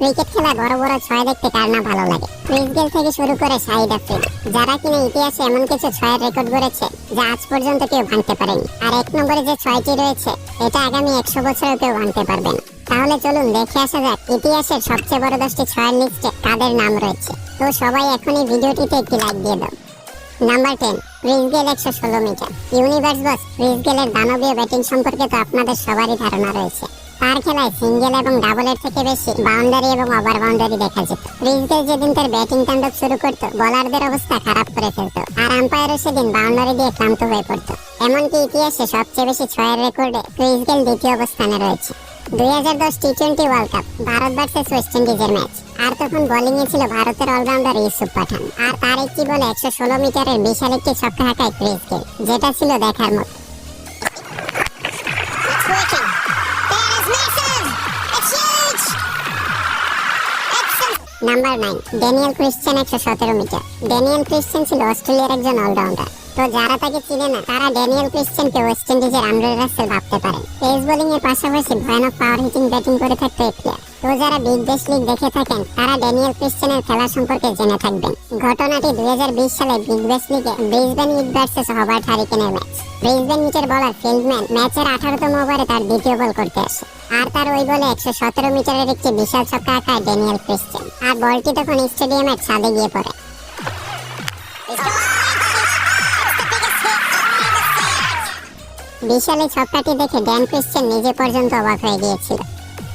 Cricket খেলা বড় বড় ছয় দেখতে কার না ভালো লাগে। ক্রিস গেল থেকে শুরু করে শাহিদ আফ্রিদি, যারা কিনা ইতিহাসে এমন কিছু ছয়ের রেকর্ড গড়েছে, যা আজ পর্যন্ত কেউ ভাঙতে পারেনি। আর এক নম্বরে যে ছয়টি রয়েছে, এটা আগামী একশো বছরেও কেউ ভাঙতে পারবে না। তাহলে চলুন দেখে আসা যাক, ইতিহাসের সবচেয়ে বড় দশটি ছয়ের লিস্টে কাদের নাম রয়েছে। তো সবাই এখন এই ভিডিওটিতে একটি লাইক দিয়ে দাও। নাম্বার টেন ক্রিস গেল একশো ষোলো মিটার। ইউনিভার্স বস ক্রিস গেলের দানবীয় ব্যাটিং সম্পর্কে তো আপনাদের সবারই ধারণা রয়েছে। তার খেলায় সিঙ্গেল এবং ডাবলের থেকে বেশি বাউন্ডারি এবং ওভার বাউন্ডারি দেখা যেত। ক্রিস গেল যেদিন তার ব্যাটিং তাণ্ডব শুরু করত, বোলারদের অবস্থা খারাপ করে ফেলতো আর আম্পায়ারও সেদিন বাউন্ডারি দিয়ে ক্লান্ত হয়ে পড়তো। এমনকি ইতিহাসে সবচেয়ে বেশি ছয়ের রেকর্ডে ক্রিস গেল দ্বিতীয় অবস্থানে রয়েছে। দুই হাজার দশ T twenty World Cup, Bharat versus West ইন্ডিজের ম্যাচ। আর তখন বোলিং এ ছিল ভারতের অলরাউন্ডার ইউসুফ পাঠান। আর তার একটি বলে একশো ষোলো মিটারের বিশাল একটি ছক্কা হাঁকায় ক্রিস যেটা ছিল দেখার মতো। নাম্বার নাইন ড্যানিয়েল ক্রিশ্চিয়ান একশো সতেরো মিটার। ড্যানিয়েল ক্রিশ্চিয়ান ছিল অস্ট্রেলিয়ার একজন অলরাউন্ডার তো যারা তাকে চিনে না, তারা ড্যানিয়েল ক্রিশ্চিয়ানকে ওয়েস্ট ইন্ডিজের আন্ড্রে রাসেল ভাবতে পারেন। পেস বোলিং এর পাশাপাশি ভয়ানক পাওয়ার হিটিং ব্যাটিং করে থাকতো এই প্লেয়ার তো যারা বিগ ব্যাশ লিগ দেখে থাকেন, তারা ড্যানিয়েল ক্রিশ্চিয়ানের খেলা সম্পর্কে জেনে থাকবেন। ঘটনাটি দুই সালে বিগ ব্যাশ লিগে ব্রিসবেন ইট ভার্সেস হবার্ট হারিকেনের ম্যাচ ব্রিসবেন ইটের বলার ফিল্ডম্যান ম্যাচের আঠারোতম ওভারে তার দ্বিতীয় বল করতে আসে। আর তার ওই বলে একশো সতেরো মিটারের একটি বিশাল ছক্কা আঁকায় ড্যানিয়েল ক্রিশ্চিয়ান। আর বলটি তখন স্টেডিয়ামের ছাদে গিয়ে পড়ে। বিশাল এই ছক্কাটি দেখে ড্যান ক্রিশ্চিয়ান নিজে পর্যন্ত অবাক হয়ে গিয়েছিল।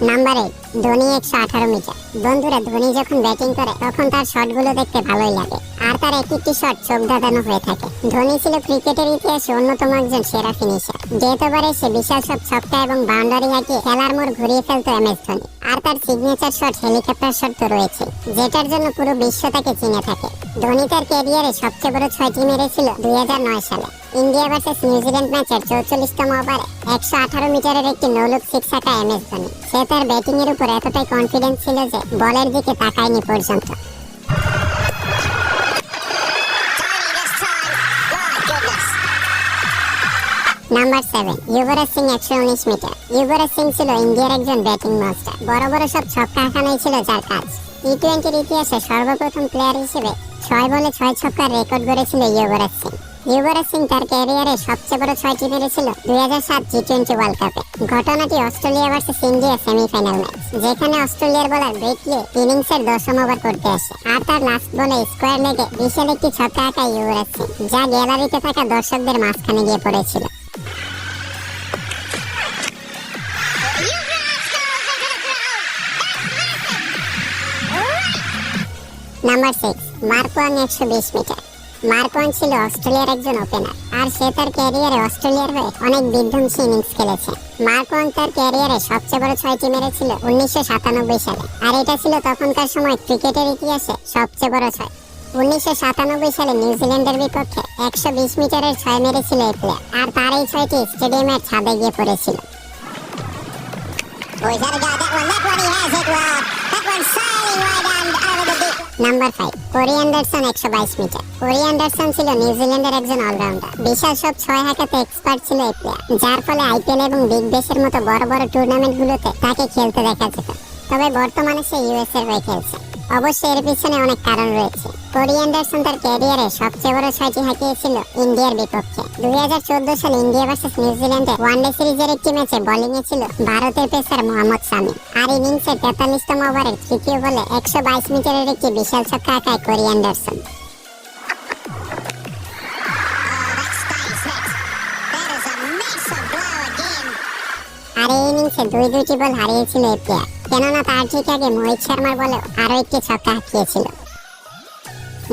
নাম্বার এইট ধোনি একশো আঠারো মিটার। বন্ধুরা, ধোনি যখন ব্যাটিং করে, তখন তার শটগুলো দেখতে ভালোই লাগে। আর তার এক একটি শট চোখ ধাঁধানো হয়ে থাকে। ধোনি ছিল ক্রিকেটের ইতিহাসে অন্যতম একজন সেরা ফিনিশার যেতবারে সে বিশাল সব ছক্কা এবং বাউন্ডারি হাঁকিয়ে খেলার মোড় ঘুরিয়ে ফেলতো এম এস ধোনি। আর তার সিগনেচার শট হেলিকপ্টার শট তো রয়েছে যেটার জন্য পুরো বিশ্ব তাকে চিনে থাকে। ধোনি তার ক্যারিয়ারে সবচেয়ে বড় ছয়টি মেরেছিল দুই হাজার নয় সালে। ইন্ডিয়া ভার্সেস নিউজিল্যান্ড ম্যাচের চৌচল্লিশতম ওভারে একশো আঠারো মিটারের একটি নৌলুক সিক্স আঁকা এম এস ধোনি। সে তার ব্যাটিং এর উপর এতটাই কনফিডেন্স ছিল যে বলের দিকে তাকায়নি পর্যন্ত. নাম্বার সেভেন যুবরাজ সিং একশো উনিশ মিটার। যুবরাজ সিং ছিল ইন্ডিয়ার একজন ব্যাটিং মাস্টার বড় বড় সব ছক্কা হাঁকানোই ছিল যার কাজ। টি টোয়েন্টির ইতিহাসে সর্বপ্রথম প্লেয়ার হিসেবে ছয় বলে ছয় ছক্কার রেকর্ড গড়েছিল যুবরাজ সিং যুবরাজ সিং তার ক্যারিয়ারে সবচেয়ে বড় ছয়টি মেরেছিল দুই হাজার সাত টি টোয়েন্টি ওয়ার্ল্ড কাপে ঘটনাটি Australia versus India semifinal match, যেখানে অস্ট্রেলিয়ার বলার ব্রেটলি ইনিংসের দশম ওভার করতে আসে, আর তার লাস্ট বলে স্কোয়ার লেগে বিশাল একটি ছক্কা আঁকায় যুবরাজ সিং যা গ্যালারিতে থাকা দর্শকদের মাঝখানে গিয়ে পড়েছিল. নাম্বার সিক্স মার্কওয়াং একশো বিশ মিটার মার্কওয়াং ছিল অস্ট্রেলিয়ার একজন ওপেনার আর সে তার ক্যারিয়ারে অস্ট্রেলিয়ার হয়ে অনেক বিধ্বংসী ইনিংস খেলেছে মার্কওয়াং তার ক্যারিয়ারে সবচেয়ে বড় ছয়টি মেরেছিল উনিশশো সাতানব্বই সালে, আর এটা ছিল তখনকার সময় ক্রিকেটের ইতিহাসে সবচেয়ে বড় ছয় উনিশশো সালে নিউজিল্যান্ডের বিপক্ষে একশো বিশ মিটারের ছয় মেরেছিল এই প্লেয়ার আর তার এই ছয়টি স্টেডিয়ামের ছাদে গিয়ে পড়েছিল a at that one. He has it well. That one's sailing right deep. Number five Corey Anderson একশো বাইশ মিটার। কোরি অ্যান্ডারসন ছিল নিউজিল্যান্ডের একজন অলরাউন্ডার বিশাল সব ছয় হাঁকাতে এক্সপার্ট ছিল এই প্লেয়ার যার ফলে আইপিএল এবং বিগ ব্যাশের মতো বড় বড় টুর্নামেন্টগুলোতে তাকে খেলতে দেখা যেত। তবে বর্তমানে সে ইউএস হয়ে খেলছে। অবশ্যই এর পিছনে অনেক কারণ রয়েছে। কোরি অ্যান্ডারসন তার ক্যারিয়ারে সবচেয়ে বড় ছয়টি হাঁকিয়েছিল ইন্ডিয়ার বিপক্ষে। দুই হাজার চোদ্দ সালে ইন্ডিয়া ভার্সেস নিউজিল্যান্ডে ওয়ানডে সিরিজের একটি ম্যাচে বোলিং এ ছিল ভারতের পেসার মোহাম্মদ শামি আর ইনিংসের তেতাল্লিশতম ওভারের তৃতীয় বলে একশো বাইশ মিটারের একটি বিশাল ছক্কা আঁকায় কোরি অ্যান্ডারসন Oh. আর এই ইনিংসে দুই দুইটি বল হারিয়েছিল এই প্লেয়ার কেননা তার ঠিক আগে মোহিত শর্মার বলে আরও একটি ছক্কা হাঁকিয়েছিল।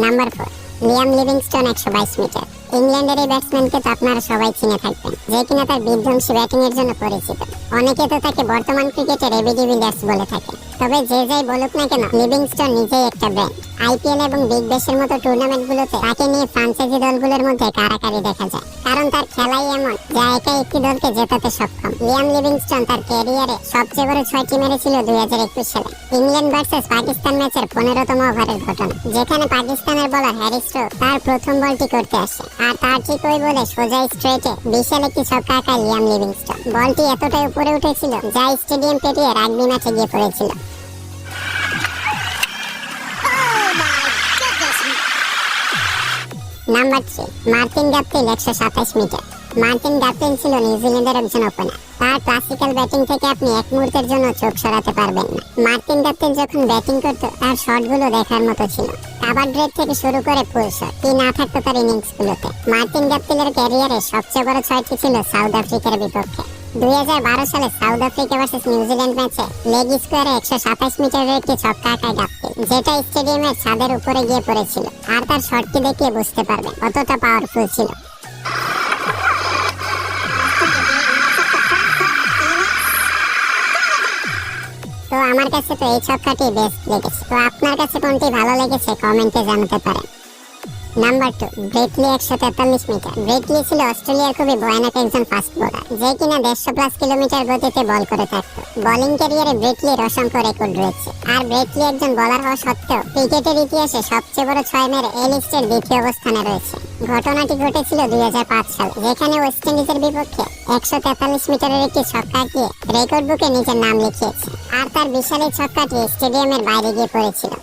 নাম্বার ফোর লিয়াম লিভিংস্টোন একশো বাইশ মিটার। ইংল্যান্ডের এই ব্যাটসম্যানকে তো আপনারা সবাই চিনে থাকবেন, যে কিনা তার বিধ্বংসী ব্যাটিংয়ের জন্য পরিচিত। অনেকে তো তাকে বর্তমান ক্রিকেটের এবিডি উইলিয়ার্স বলে থাকে তবে যে যাই বলুক না কেন লিভিংস্টোন নিজেই একটা ব্র্যান্ড আইপিএল এবং বিগ ব্যাশের মতো টুর্নামেন্ট গুলোতে তাকে নিয়ে ফ্রাঞ্চাইজি দলগুলোর মধ্যে কারাকারি দেখা যায়। কারণ তার খেলাই এমন, যা একা একটি দলকে জেতাতে সক্ষম। লিয়াম লিভিংস্টোন তার ক্যারিয়ারে সবচেয়ে বড় ছয়টি মেরেছিল দুই হাজার একুশ সালে। ইংল্যান্ড ভার্সেস পাকিস্তান ম্যাচের পনেরোতম ওভারের ঘটনা, যেখানে পাকিস্তানের বলার হ্যারিস্টো তার প্রথম বলটি করতে আসে। আর তার ঠিক ওই বলে সোজা স্ট্রেটে বিশাল একটি ছক্কা আঁকায় লিয়াম লিভিংস্টোন। বলটি এতটাই উপরে উঠেছিল যা স্টেডিয়াম পেরিয়ে রাগবি ম্যাচে গিয়ে পড়েছিল। নাম্বার থ্রি মার্কিন গাপ্টিল একশো সাতাশ মিটার। মার্টিন গাপ্টিল ছিল নিউজিল্যান্ডের একজন ওপেনার। তার ক্লাসিক্যাল ব্যাটিং থেকে আপনি এক মুহূর্তের জন্য চোখ সরাতে পারবেন না। মার্টিন গাপ্টিল যখন ব্যাটিং করতো, তার শটগুলো দেখার মতো ছিল। কাবার ড্রেড থেকে শুরু করে ফুল শট কি না থাকতো তার ইনিংস গুলোতে মার্টিন গাপ্টিলের ক্যারিয়ারে সবচেয়ে বড় ছয়টি ছিল সাউথ আফ্রিকার বিপক্ষে। দুই হাজার বারো সালে South Africa versus New Zealand ম্যাচে লেগ স্কোয়ারে একশো সাতাশ মিটারের একটি ছক্কা আঁকায় গাপ্টিল যেটা স্টেডিয়ামের ছাদের উপরে গিয়ে পড়েছিল। আর তার শটটি দেখলে বুঝতে পারবেন কতটা পাওয়ারফুল ছিল। আমার কাছে তো এই ছক্কাটি বেস্ট লেগেছে। তো আপনার কাছে কোনটি ভালো লেগেছে কমেন্টে জানাতে পারেন। নাম্বার টু ব্রেটলি একশো তেতাল্লিশ মিটার ব্রেটলি ছিল অস্ট্রেলিয়ার খুবই ভয়ানক একজন ফাস্ট বোলার যে কিনা দেড়শো প্লাস কিলোমিটার গতিতে বল করে থাকতো। বোলিং ক্যারিয়ারে ব্রেটলির অসংখ্য রেকর্ড রয়েছে। আর ব্রেটলি একজন বলার হওয়া সত্ত্বেও ক্রিকেটের ইতিহাসে সবচেয়ে বড় ছয় মেরে এ লিস্টের দ্বিতীয় অবস্থানে রয়েছে। ঘটনাটি ঘটেছিল দুই সালে, যেখানে ওয়েস্ট ইন্ডিজের বিপক্ষে একশো তেতাল্লিশ মিটারের একটি ছক্কা গিয়ে রেকর্ড বুকে নিজের নাম লিখিয়েছে। আর তার বিশাল এই ছক্কাটি স্টেডিয়ামের বাইরে gিয়ে পড়েছিল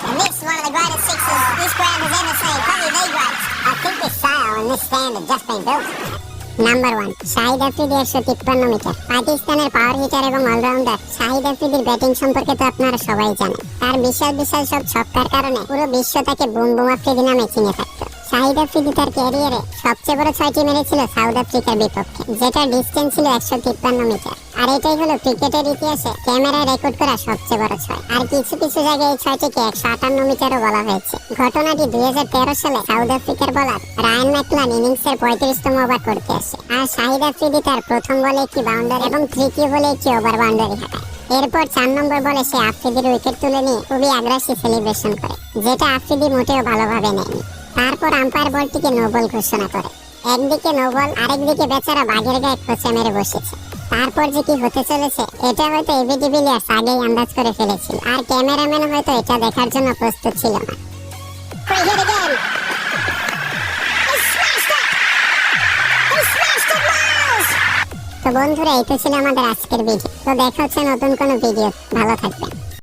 And this is one of the greatest sixes this ground has ever seen. Probably the greatest. I think this sail and this stand have just been built. Number one Shahid Afridi একশো তিপ্পান্ন metre পাকিস্তানের power hitter এবং allrounder Shahid আফ্রিদির batting সম্পর্কে তো আপনারা সবাই জানেন তার বিশাল বিশাল সব ছক্কার কারণে পুরো বিশ্ব তাকে বুম বুম আফ্রিদি নামে চিনে থাকতো শাহিদ আফ্রিদি তার ক্যারিয়ারে সবচেয়ে বড় ছয়টি মেরেছিল সাউথ আফ্রিকার বিপক্ষে, যেটার ডিস্টেন্স ছিল একশো তিপ্পান্ন মিটার। আর এটাই হলো ক্রিকেটের ইতিহাসে ক্যামেরায় রেকর্ড করা সবচেয়ে বড় ছয়। আর কিছু কিছু জায়গায় এই ছয়টিকে একশো আটান্ন মিটারও বলা হয়েছে। ঘটনাটি দুই সালে সাউথ আফ্রিকার বলার রায়ান ম্যাকলান ইনিংসের পঁয়ত্রিশতম ওভার করতে আসে। আর শাহিদ আফ্রিদি তার প্রথম বলে একটি বাউন্ডারি এবং তৃতীয় বলে একটি ওভার বাউন্ডারি হাঁকায় এরপর চার নম্বর বলে সে আফ্রিদির উইকেট তুলে নিয়ে খুবই আগ্রাসী সেলিব্রেশন করে, যেটা আফ্রিদি মোটেও ভালোভাবে নেয়নি। তারপর আম্পায়ার বলটিকে নো বল ঘোষণা করে। একদিকে নো বল আরেকদিকে বেচারা বাঘের গায়ে খোঁচা মেরে বসেছে। তারপর যে কি হতে চলেছে এটা হয়তো এবি ডিভিলিয়ার্স আগেই আন্দাজ করে ফেলেছিল। আর ক্যামেরাম্যান হয়তো এটা দেখার জন্য প্রস্তুত ছিল না. তো বন্ধুরা এই তো ছিল আমাদের আজকের ভিডিও তো দেখা হচ্ছে নতুন কোনো ভিডিও ভালো থাকবেন।